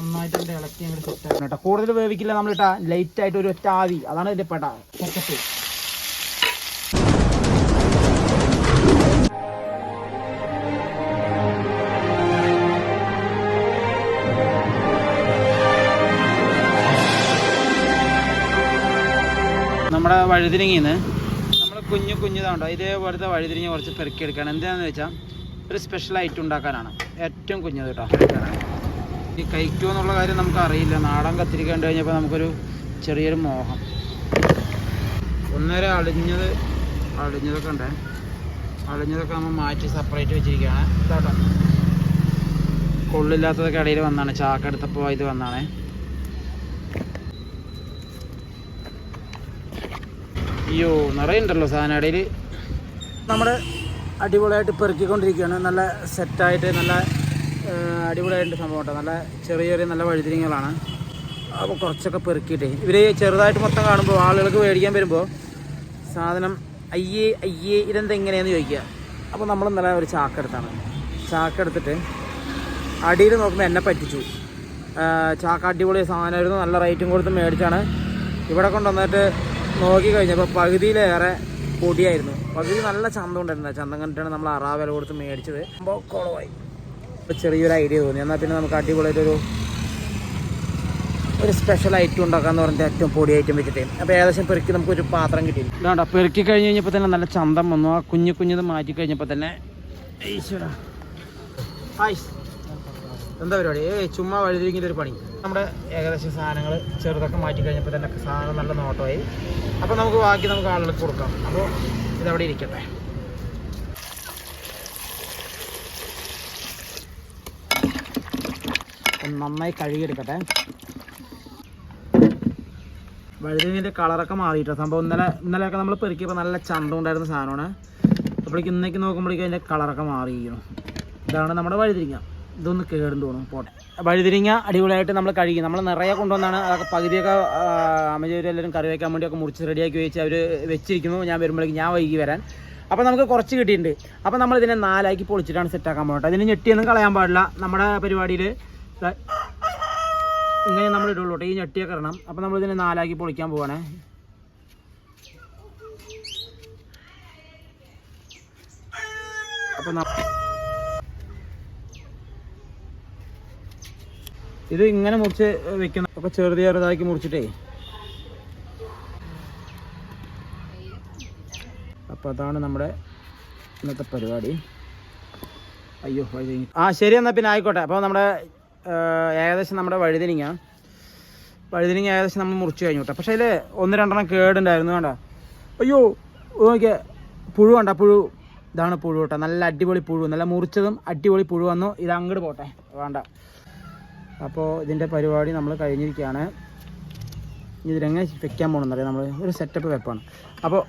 നന്നായിട്ട് ഇളക്കി അങ്ങോട്ട് സെറ്റ് ആക്കണം കേട്ടോ. കൂടുതൽ വേവിക്കില്ല നമ്മൾ ഇട്ടാ ലൈറ്റ് ആയിട്ട് ഒരു ഒറ്റ ആവി. അതാണ് ഇതിന്റെ പട. സെറ്റപ്പ് നമ്മുടെ വഴുതിരിങ്ങിന്ന് നമ്മൾ കുഞ്ഞു കുഞ്ഞുതാണ്ടോ ഇതേപോലത്തെ വഴുതിരിങ്ങ കുറച്ച് പെറുക്കിയെടുക്കണം എന്താണെന്ന് വെച്ചാൽ ഒരു സ്പെഷ്യൽ ഐറ്റം ഉണ്ടാക്കാനാണ്. ഏറ്റവും കുഞ്ഞത് കേട്ടോ. ഈ കഴിക്കുമോ എന്നുള്ള കാര്യം നമുക്ക് അറിയില്ല. നാടൻ കത്തിരിക്ക കണ്ടു കഴിഞ്ഞപ്പോൾ നമുക്കൊരു ചെറിയൊരു മോഹം. ഒന്നര അളിഞ്ഞത് അളിഞ്ഞതൊക്കെ ഉണ്ടേ അളിഞ്ഞതൊക്കെ നമ്മൾ മാറ്റി സെപ്പറേറ്റ് വെച്ചിരിക്കുകയാണ്. ഇതാട്ടോ. കൊള്ളില്ലാത്തതൊക്കെ ഇടയിൽ വന്നാണ്. ചാക്ക എടുത്തപ്പോൾ ഇത് വന്നാണ്. അയ്യോ നിറയുണ്ടല്ലോ സാധനം ഇടയിൽ നമ്മുടെ അടിപൊളിയായിട്ട് പെറുക്കിക്കൊണ്ടിരിക്കുകയാണ്. നല്ല സെറ്റായിട്ട് നല്ല അടിപൊളിയായിട്ട് സംഭവം കേട്ടോ നല്ല ചെറിയ ചെറിയ നല്ല വഴുതിരിങ്ങളാണ് അപ്പോൾ കുറച്ചൊക്കെ പെറുക്കിയിട്ടേ. ഇവർ ചെറുതായിട്ട് മൊത്തം കാണുമ്പോൾ ആളുകൾക്ക് മേടിക്കാൻ വരുമ്പോൾ സാധനം അയ്യേ അയ്യേ ഇതെന്താ എങ്ങനെയാന്ന് ചോദിക്കുക. അപ്പോൾ നമ്മൾ ഇന്നലെ ഒരു ചാക്കെടുത്താണ് ചാക്കെടുത്തിട്ട് അടിയിൽ നോക്കുമ്പോൾ എന്നെ പറ്റിച്ചു. ചാക്ക് ചാക്ക അടിപൊളി സാധനമായിരുന്നു. നല്ല റേറ്റും കൊടുത്ത് മേടിച്ചാണ്. ഇവിടെ കൊണ്ടുവന്നിട്ട് നോക്കി കഴിഞ്ഞപ്പോൾ പകുതിയിലേറെ പൊടിയായിരുന്നു. പകുതി നല്ല ചന്തം ഉണ്ടായിരുന്നു ചന്തം കണ്ടിട്ടാണ് നമ്മൾ അറാ വില കൊടുത്ത് മേടിച്ചത്. അപ്പോൾ കുളമായി അപ്പോൾ ചെറിയൊരു ഐഡിയ തോന്നി. എന്നാൽ പിന്നെ നമുക്ക് അടിപൊളിയായിട്ടൊരു ഒരു സ്പെഷ്യൽ ഐറ്റം ഉണ്ടാക്കാന്ന് പറഞ്ഞിട്ട് ഏറ്റവും പൊടി ഐറ്റം വെച്ചിട്ട്. അപ്പോൾ ഏകദേശം പെറുക്കി നമുക്കൊരു പാത്രം കിട്ടി. ഇതാണ്ട പെറുക്കി കഴിഞ്ഞ് കഴിഞ്ഞപ്പോൾ തന്നെ നല്ല ചന്തം വന്നു. ആ കുഞ്ഞു കുഞ്ഞത് മാറ്റി കഴിഞ്ഞപ്പോൾ തന്നെ ഈശ്വരാ. എന്താ പരിപാടി? ഏ ചുമ്മാ വഴുതിരിക്കുന്ന ഒരു പണി. നമ്മുടെ ഏകദേശം സാധനങ്ങൾ ചെറുതൊക്കെ മാറ്റി കഴിഞ്ഞപ്പോൾ തന്നെ സാധനം നല്ല നോട്ടമായി. അപ്പോൾ നമുക്ക് ബാക്കി നമുക്ക് ആളുകൾക്ക് കൊടുക്കാം. അപ്പോൾ ഇതവിടെ ഇരിക്കട്ടെ. നന്നായി കഴുകിയെടുക്കട്ടെ. വഴുതിന്റെ കളറൊക്കെ മാറിയിട്ടോ. സംഭവം ഇന്നലെ ഇന്നലെയൊക്കെ നമ്മൾ പെറുക്കിയപ്പോൾ നല്ല ചന്തം ഉണ്ടായിരുന്ന സാധനമാണ്. അപ്പോഴേക്ക് ഇന്നേക്ക് നോക്കുമ്പോഴേക്കും അതിന്റെ കളറൊക്കെ മാറിയിരിക്കുന്നു ഇതാണ് നമ്മുടെ വഴുതിരിങ്ങ ഇതൊന്ന് കേടുണ്ട് തോന്നും പോട്ടെ. വഴുതിരിങ്ങ അടിപൊളിയായിട്ട് നമ്മൾ കഴുകി. നമ്മൾ നിറയെ കൊണ്ടുവന്നാണ് അതൊക്കെ പകുതിയൊക്കെ അമ്മജൂര് എല്ലാവരും കറി വയ്ക്കാൻ വേണ്ടിയൊക്കെ മുറിച്ച് റെഡിയാക്കി വെച്ച് അവർ വെച്ചിരിക്കുന്നു. ഞാൻ വരുമ്പോഴേക്കും ഞാൻ വൈകി വരാൻ. അപ്പോൾ നമുക്ക് കുറച്ച് കിട്ടിയിട്ടുണ്ട്. അപ്പോൾ നമ്മൾ ഇതിനെ നാലാക്കി പൊളിച്ചിട്ടാണ് സെറ്റാക്കാൻ പോകട്ടെ ഇതിന് ഞെട്ടിയൊന്നും കളയാൻ പാടില്ല. നമ്മുടെ പരിപാടിയിൽ ഇങ്ങനെ നമ്മൾ ഇടുള്ളൂ ഈ ഞെട്ടിയൊക്കെ ഇടണം. അപ്പോൾ നമ്മൾ ഇതിനെ നാലാക്കി പൊളിക്കാൻ പോവാണേ. അപ്പോൾ ഇത് ഇങ്ങനെ മുറിച്ച് വെക്കണം. അപ്പോൾ ചെറുത് ചെറുതാക്കി മുറിച്ചിട്ടേ. അപ്പം അതാണ് നമ്മുടെ ഇന്നത്തെ പരിപാടി. അയ്യോ ആ ശരി എന്നാൽ പിന്നെ ആയിക്കോട്ടെ. അപ്പോൾ നമ്മുടെ ഏകദേശം നമ്മുടെ വഴുതിനിങ്ങ. വഴുതിനിങ്ങ ഏകദേശം നമ്മൾ മുറിച്ച് കഴിഞ്ഞു കേട്ടോ. പക്ഷേ അതിൽ ഒന്ന് രണ്ടെണ്ണം കേടുണ്ടായിരുന്നു കണ്ടോ? അയ്യോ നോക്കിയ പുഴു വേണ്ട പുഴു. ഇതാണ് പുഴു കേട്ടോ. നല്ല അടിപൊളി പുഴു. നല്ല മുറിച്ചതും അടിപൊളി പുഴു വന്നു. ഇത് അങ്ങോട്ട് പോട്ടെ. വേണ്ട. അപ്പോൾ ഇതിന്റെ പരിപാടി നമ്മൾ കഴിഞ്ഞിരിക്കുകയാണ്. ഇനി ഇതിലെങ്ങനെ വെക്കാൻ പോകണമെന്നറിയാം നമ്മൾ ഒരു സെറ്റപ്പ് വെപ്പാണ്. അപ്പോൾ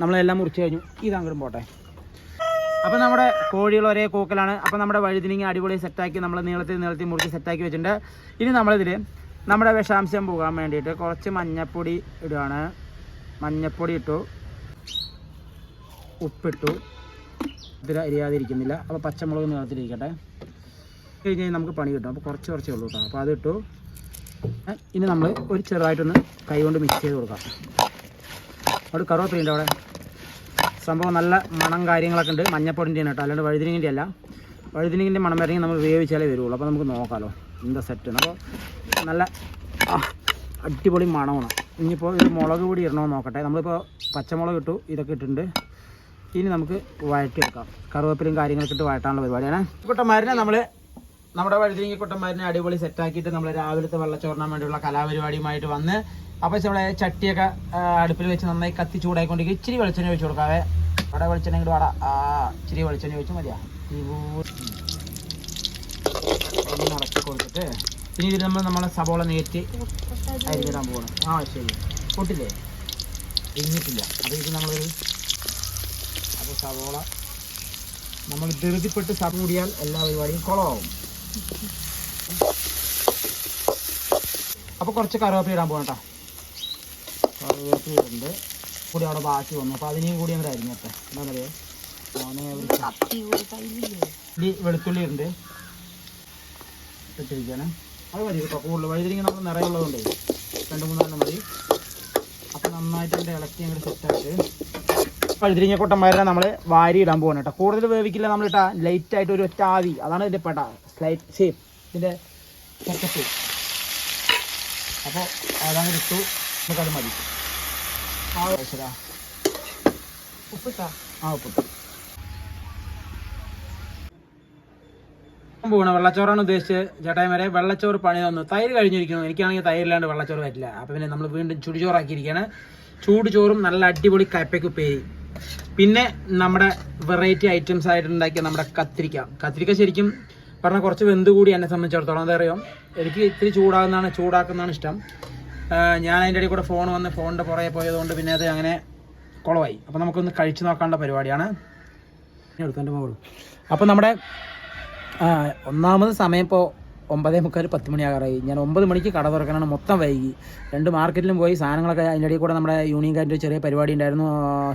നമ്മളെല്ലാം മുറിച്ച് കഴിഞ്ഞു. ഇത് അങ്ങോട്ടും പോട്ടെ. അപ്പോൾ നമ്മുടെ കോഴികൾ ഒരേ കൂക്കലാണ്. അപ്പോൾ നമ്മുടെ വഴുതിനിങ്ങി അടിപൊളി സെറ്റാക്കി നമ്മൾ നീളത്തിൽ നീളത്തിൽ മുറിച്ച് സെറ്റാക്കി വെച്ചിട്ടുണ്ട്. ഇനി നമ്മളിതിൽ നമ്മുടെ വിഷാംശം പോകാൻ വേണ്ടിയിട്ട് കുറച്ച് മഞ്ഞപ്പൊടി ഇടുകയാണ് മഞ്ഞപ്പൊടി ഇട്ടു. ഉപ്പിട്ടു. ഇതിൽ അരിയാതിരിക്കുന്നില്ല. അപ്പോൾ പച്ചമുളക് നീളത്തിലിരിക്കട്ടെ കഴിഞ്ഞ് കഴിഞ്ഞാൽ നമുക്ക് പണി കിട്ടും. അപ്പോൾ കുറച്ച് കുറച്ചേ ഉള്ളൂ കേട്ടോ. അപ്പോൾ ഇട്ടു ഇനി നമ്മൾ ഒരു ചെറുതായിട്ടൊന്ന് കൈ കൊണ്ട് മിക്സ് ചെയ്ത് കൊടുക്കാം. അവിടെ കറുവപ്പുണ്ട് അവിടെ? സംഭവം നല്ല മണം കാര്യങ്ങളൊക്കെ ഉണ്ട്. മഞ്ഞപ്പൊടിന്റെ കേട്ടോ. അല്ലാണ്ട് വഴുതിനിങ്ങിന്റെ അല്ല. വഴുതിനിങ്ങിന്റെ മണം വരണമെങ്കിൽ നമ്മൾ വേവിച്ചാലേ വരുള്ളൂ. അപ്പോൾ നമുക്ക് നോക്കാമല്ലോ എന്താ സെറ്റ് അപ്പോൾ നല്ല അടിപൊളി മണമാണ്. ഇനിയിപ്പോൾ ഇത് മുളക് കൂടി ഇടണമെന്ന് നോക്കട്ടെ. നമ്മളിപ്പോൾ പച്ചമുളക് ഇട്ടു ഇതൊക്കെ ഇട്ടിട്ടുണ്ട്. ഇനി നമുക്ക് വഴറ്റിയെടുക്കാം. കറുവേപ്പിലും കാര്യങ്ങളൊക്കെ ഇട്ട് വഴട്ടാനുള്ള പരിപാടിയാണ്. കുട്ടന്മാരിനെ നമ്മൾ നമ്മുടെ വഴുതിരിങ്ങി കുട്ടന്മാരിനെ അടിപൊളി സെറ്റാക്കിയിട്ട് നമ്മൾ രാവിലത്തെ വെള്ളച്ചോറിനാൻ വേണ്ടിയുള്ള കലാപരിപാടിയുമായിട്ട് വന്ന് അപ്പോൾ നമ്മളെ ചട്ടിയൊക്കെ അടുപ്പിൽ വെച്ച് നന്നായി കത്തി ചൂടായിക്കൊണ്ടിരിക്കും ഇച്ചിരി വെളിച്ചെണ്ണ ഒഴിച്ച് കൊടുക്കാവേ. അവിടെ വെളിച്ചെണ്ണ ഇങ്ങോട്ട് വട ആ ഇച്ചിരി വെളിച്ചെണ്ണ ഒഴിച്ച് മതിയാ. ഒന്ന് കൊടുത്തിട്ട് ഇനി ഇതിൽ നമ്മൾ നമ്മളെ സബോള നേറ്റ് അരിഞ്ഞിടാൻ പോകണം ആ ശരി. പൊട്ടില്ലേ? ഇരിഞ്ഞിട്ടില്ല അപ്പോൾ ഇത് നമ്മളൊരു അപ്പോൾ സബോള നമ്മൾ ധൃതിപ്പെട്ട് സബ് കൂടിയാൽ എല്ലാ പരിപാടിയും കുളമാവും. അപ്പോൾ കുറച്ച് കറിവേപ്പില ഇടാൻ പോകണം കേട്ടോ. കറിവേപ്പില ഇടുന്നുണ്ട്. കൂടി അവിടെ ബാക്കി വന്നു. അപ്പോൾ അതിനെയും കൂടി അങ്ങോട്ട് അരിഞ്ഞത്തെ എന്താ പറയുക വെളുത്തുള്ളി ഉണ്ട്. ഇട്ടിരിക്കുകയാണ് അത് മതി കേട്ടോ കൂടുതൽ വഴുതിരിങ്ങ നമ്മൾ നിറയെ ഉള്ളതുകൊണ്ടേ. രണ്ട് മൂന്നാലും മതി. അപ്പൊ നന്നായിട്ട് അതിന്റെ ഇളക്കി അങ്ങോട്ട് സെറ്റായിട്ട് വഴുതിരിങ്ങ കൊട്ടന്മാരെ നമ്മൾ വാരി ഇടാൻ പോകണം കേട്ടോ. കൂടുതൽ വേവിക്കില്ല നമ്മൾ ഇട്ടാ ലൈറ്റ് ആയിട്ട് ഒരു ഒറ്റ ആവി. അതാണ് ഇതിന്റെ പെട്ട സ്ലൈറ്റ് ഷേപ്പ് ഇതിന്റെ സെറ്റപ്പ് അപ്പോൾ അതങ്ങനെ ഇട്ടു. നമുക്കത് മതി. ഉപ്പിട്ടാ? ആ ഉപ്പിട്ടു. പോകണം വെള്ളച്ചോറാണ് ഉദ്ദേശിച്ചത്. ചേട്ടായിമാരെ വെള്ളച്ചോറ് പണി തന്നു. തൈര് കഴിഞ്ഞിരിക്കുന്നു. എനിക്കാണെങ്കിൽ തൈരില്ലാണ്ട് വെള്ളച്ചോറ് പറ്റില്ല. അപ്പോൾ പിന്നെ നമ്മൾ വീണ്ടും ചുടുചോറാക്കിയിരിക്കുകയാണ് ചൂട് ചോറും നല്ല അടിപൊളി കയ്പ്പയ്ക്ക് പേരി പിന്നെ നമ്മുടെ വെറൈറ്റി ഐറ്റംസ് ആയിട്ട് ഉണ്ടാക്കിയ നമ്മുടെ കത്തിരിക്ക. കത്തിരിക്ക ശരിക്കും പറഞ്ഞാൽ കുറച്ച് വെന്ത് കൂടി എന്നെ സംബന്ധിച്ചിടത്തോളം. അതറിയാം എനിക്ക് ഇത്തിരി ചൂടാകുന്നതാണ് ചൂടാക്കുന്നതാണ് ഇഷ്ടം. ഞാൻ അതിന്റെ ഇടയിൽ കൂടെ ഫോൺ വന്ന് ഫോണിന്റെ പുറകെ പോയതുകൊണ്ട് പിന്നെ അത് അങ്ങനെ കുളമായി അപ്പോൾ നമുക്കൊന്ന് കഴിച്ചു നോക്കാനുള്ള പരിപാടിയാണ്. എടുത്തോണ്ട് പോകുള്ളൂ അപ്പോൾ നമ്മുടെ ഒന്നാമത് സമയം ഇപ്പോൾ ഒമ്പതേ മുക്കാൽ പത്ത് മണിയാകാറായി. ഞാൻ ഒമ്പത് മണിക്ക് കട തുറക്കാനാണ് മൊത്തം വൈകി. രണ്ട് മാർക്കറ്റിലും പോയി സാധനങ്ങളൊക്കെ അതിന്റെ ഇടയിൽ കൂടെ നമ്മുടെ യൂണിയൻകാരുടെ ഒരു ചെറിയ പരിപാടി ഉണ്ടായിരുന്നു.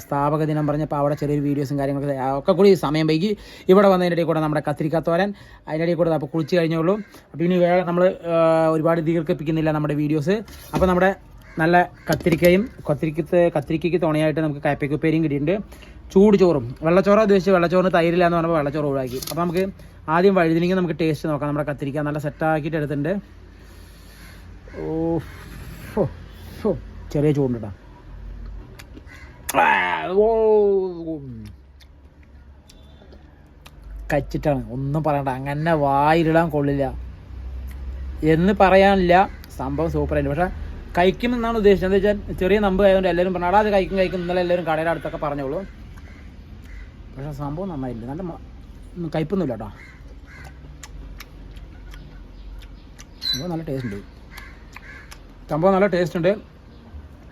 സ്ഥാപക ദിനം പറഞ്ഞപ്പോൾ അവിടെ ചെറിയൊരു വീഡിയോസും കാര്യങ്ങളൊക്കെ ഒക്കെ കൂടി സമയം വൈകി. ഇവിടെ വന്നതിന്റെ ഇടയിൽ കൂടെ നമ്മുടെ കത്തിരിക്കാത്തോരൻ അതിന്റെ ഇടയിൽ കൂടെ അപ്പോൾ കുളിച്ച് കഴിഞ്ഞുള്ളൂ. അപ്പോൾ ഇനി വേറെ നമ്മൾ ഒരുപാട് ദീർഘിപ്പിക്കുന്നില്ല നമ്മുടെ വീഡിയോസ്. അപ്പോൾ നമ്മുടെ നല്ല കത്തിരിക്കയും കത്തിരിക്കത്ത് കത്തിരിക്കയ്ക്ക് തുണയായിട്ട് നമുക്ക് കയ്പ്പയ്ക്കുപ്പേരിയും കിട്ടിയിട്ടുണ്ട്. ചൂട് ചോറും വെള്ളച്ചോറ ഉദ്ദേശിച്ച് വെള്ളച്ചോറിന് തൈരില്ല എന്ന് പറഞ്ഞപ്പോൾ വെള്ളച്ചോറ് ഒഴിവാക്കി. അപ്പോൾ നമുക്ക് ആദ്യം വഴുതിനെങ്കിൽ നമുക്ക് ടേസ്റ്റ് നോക്കാം. നമ്മുടെ കത്തിരിക്ക നല്ല സെറ്റാക്കിയിട്ട് എടുത്തിട്ടുണ്ട്. ഓ. ചെറിയ ചൂടുണ്ട് കച്ചിട്ടാണ് ഒന്നും പറയണ്ട. അങ്ങനെ വായിലിടാൻ കൊള്ളില്ല. എന്ന് പറയാനില്ല. സംഭവം സൂപ്പറായിട്ട് പക്ഷേ കഴിക്കുമെന്നാണ് ഉദ്ദേശിച്ചത്. എന്താ വെച്ചാൽ ചെറിയ നമ്പ് ആയതുകൊണ്ട് എല്ലാവരും പറഞ്ഞു അടാതെ കഴിക്കും കഴിക്കും. ഇന്നലെ എല്ലാവരും കടയുടെ അടുത്തൊക്കെ പറഞ്ഞോളൂ. പക്ഷേ സംഭവം നന്നായില്ല. നല്ല കയ്പൊന്നുമില്ല കേട്ടോ. സംഭവം നല്ല ടേസ്റ്റ് ഉണ്ട്. സംഭവം നല്ല ടേസ്റ്റ് ഉണ്ട്.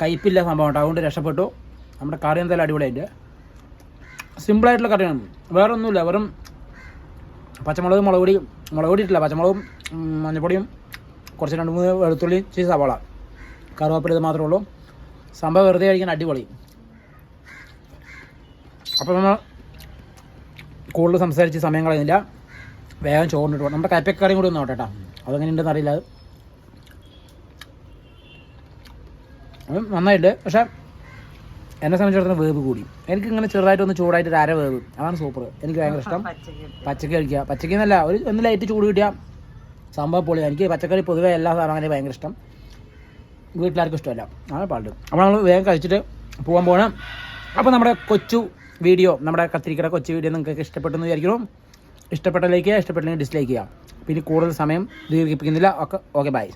കയ്പില്ല സംഭവം കേട്ടോ. അതുകൊണ്ട് രക്ഷപ്പെട്ടു. നമ്മുടെ കറി എന്തായാലും അടിപൊളിയായിട്ട്. സിമ്പിളായിട്ടുള്ള കറിയാണ്. വേറെ ഒന്നുമില്ല വെറും പച്ചമുളകും മുളക് പൊടി മുളക് പൊടി ഇട്ടില്ല പച്ചമുളകും മഞ്ഞപ്പൊടിയും കുറച്ച് രണ്ട് മൂന്ന് വെളുത്തുള്ളി ചീസ് സവാള. കറുവാപ്പില ഇത് മാത്രമേ ഉള്ളൂ. സംഭവം വെറുതെ കഴിക്കാൻ അടിപൊളി. അപ്പോൾ നമ്മൾ കൂടുതൽ സംസാരിച്ച് സമയം കളയുന്നില്ല. വേഗം ചോറിനിട്ട് പോകാം നമ്മുടെ കയ്പ്പക്കറിയും കൂടി ഒന്ന് കേട്ടോ. അതെങ്ങനെ ഉണ്ടെന്ന് അറിയില്ല അത്. നന്നായിട്ട് പക്ഷേ എന്നെ സംബന്ധിച്ചിടത്തോളം വേവ് കൂടി. എനിക്ക് ഇങ്ങനെ ചെറുതായിട്ട് ചെറുതായിട്ടൊന്ന് ചൂടായിട്ട് ഒരു അര വേവ്. അതാണ് സൂപ്പർ എനിക്ക് ഭയങ്കര ഇഷ്ടം. പച്ചക്ക് പച്ചക്കറി കഴിക്കുക. പച്ചക്കറി എന്നല്ല ഒരു ഒന്ന് ലൈറ്റ് ചൂട് കിട്ടിയാൽ സംഭവം പൊളി എനിക്ക് പച്ചക്കറി പൊതുവെ എല്ലാ സാധനങ്ങളും ഭയങ്കര ഇഷ്ടം. വീട്ടിലാർക്കും ഇഷ്ടമല്ല. അങ്ങനെ പാട്ട് അപ്പോൾ നമ്മൾ വേഗം കഴിച്ചിട്ട് പോകാൻ പോകണം അപ്പോൾ നമ്മുടെ കൊച്ചു വീഡിയോ നമ്മുടെ കത്തിരിക്കട കൊച്ചു വീഡിയോ നിങ്ങൾക്ക് ഇഷ്ടപ്പെട്ടെന്ന് വിചാരിക്കുന്നു. ഇഷ്ടപ്പെട്ട ലൈക്ക് ചെയ്യുക ഇഷ്ടപ്പെട്ടില്ലെങ്കിൽ ഡിസ്ലൈക്ക് ചെയ്യുക. പിന്നെ കൂടുതൽ സമയം ദീർഘിപ്പിക്കുന്നില്ല. ഒക്കെ ഓക്കെ ബൈ